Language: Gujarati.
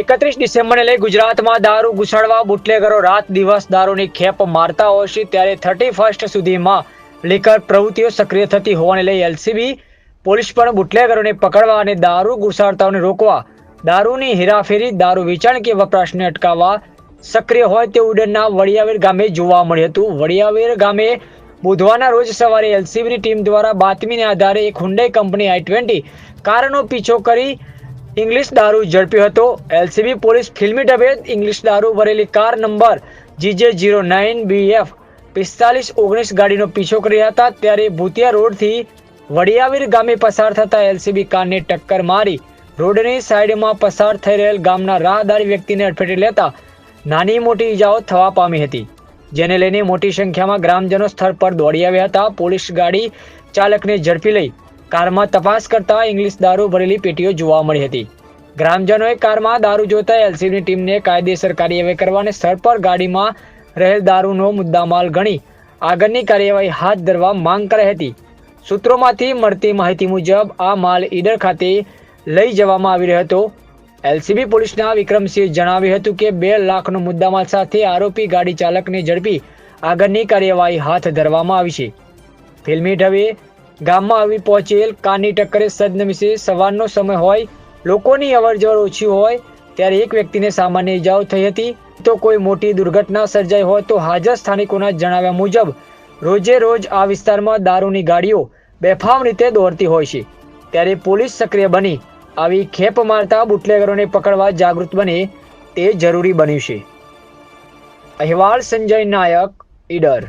એકત્રીસ ડિસેમ્બરને લઈ ગુજરાતમાં દારૂ ઘુસાડવા, બુટલેગરો રાત દિવસ દારૂની ખેપ મારતા હોય છે, ત્યારે થર્ટી ફર્સ્ટ સુધીમાં લીકર પ્રવૃત્તિઓ સક્રિય થતી હોવાને લઈ એલસીબી, પોલીસ પણ બુટલેગરોને પકડવા અને દારૂ ઘુસાડતાઓને રોકવા, દારૂની હેરાફેરી, દારૂ વેચાણ કે વપરાશને અટકાવવા સક્રિય હોય તે ઉડનના વડિયાવેર ગામે જોવા મળ્યું હતું. વડિયાવેર ગામે બુધવારના રોજ સવારે એલસીબીની ટીમ દ્વારા બાતમીને આધારે એક હુન્ડાઈ કંપની આઈ ટ્વેન્ટી કારનો પીછો કરી ઇંગ્લિશ દારૂ ઝડપ્યો હતો. એલસીબી પોલીસ ફિલ્મી ઢબે ઇંગ્લિશ દારૂ ભરેલી car number GJ zero nine BF પિસ્તાલીસ ઓગણીસ ગાડીનો પીછો કર્યા હતા. ત્યારે ભૂતિયા રોડથી વડિયાવીર ગામે પસાર થતા એલસીબી કારને ટક્કર મારી રોડની સાઈડમાં પસાર થઈ રહેલ ગામના રાહદારી વ્યક્તિને અડફેટે લેતા નાની મોટી ઈજાઓ થવા પામી હતી. જેને લઈને મોટી સંખ્યામાં ગ્રામજનો સ્થળ પર દોડી આવ્યા હતા. પોલીસ ગાડી ચાલકને ઝડપી લઈ કારમાં તપાસ કરતા ઇંગ્લિશ દારૂ ભરેલી પેટીઓ જોવા મળી હતી. ગ્રામજનોએ કારમાં દારૂ જોતા એલસીબીની ટીમને કાયદેસર કાર્યવાહી કરવા અને સ્થળ પર ગાડીમાં રહેલ દારૂનો મુદ્દામાલ ગણી આગળની કાર્યવાહી હાથ ધરવા માંગ કરાઈ હતી. સૂત્રોમાંથી મળતી માહિતી મુજબ, આ માલ ઈડર ખાતે લઈ જવામાં આવી રહ્યો હતો. એલસીબી પોલીસના વિક્રમસિંહે જણાવ્યું હતું કે, બે લાખનો મુદ્દામાલ સાથે આરોપી ગાડી ચાલકને ઝડપી આગળની કાર્યવાહી હાથ ધરવામાં આવી છે. ફિલ્મી ઢવે ગામમાં આવી પહોંચેલ કારની ટક્કરે સદનમીસે સવારનો સમય હોય, લોકોની અવરજવર ઓછી હોય, ત્યારે એક વ્યક્તિને સામાન્ય ઇજાઓ થઈ હતી. તો કોઈ મોટી દુર્ઘટના સર્જાઈ હોય તો હાજર સ્થાનિકોના જણાવ્યા મુજબ, રોજે રોજ આ વિસ્તારમાં દારૂની ગાડીઓ બેફામ રીતે દોડતી હોય છે. ત્યારે પોલીસ સક્રિય બની, આવી ખેપ મારતા બુટલેગરોને પકડવા જાગૃત બને, તે જરૂરી બન્યું છે. અહેવાલ સંજય નાયક, ઈડર.